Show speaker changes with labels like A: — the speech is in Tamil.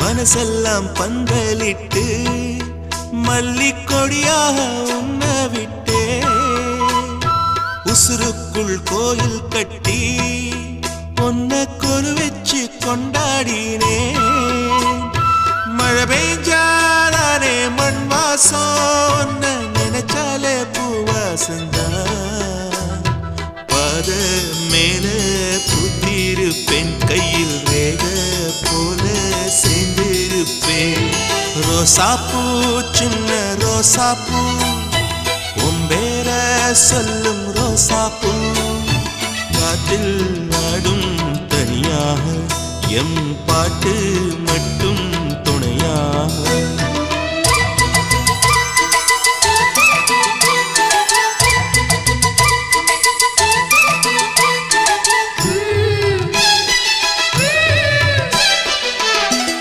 A: மனசெல்லாம் பந்தலிட்டு மல்லிக்கொடியாக உன்ன விட்டே. உசுருக்குள் கோயில் கட்டி பொன்ன கொரு வச்சு கொண்டாடினே. மழை பெய்ஞ்சாதானே மண் வாசம் நினைச்சாலே பூவாசந்தான் பாத மேல புத்திருப்பேன் கையில் வேக போ ரோசாப்பூ சின்ன ரோசாப்பூ உம்பேர சொல்லும் ரோசாப்பூ காட்டில் நாடும் தனியாக எம் பாட்டு மட்டும்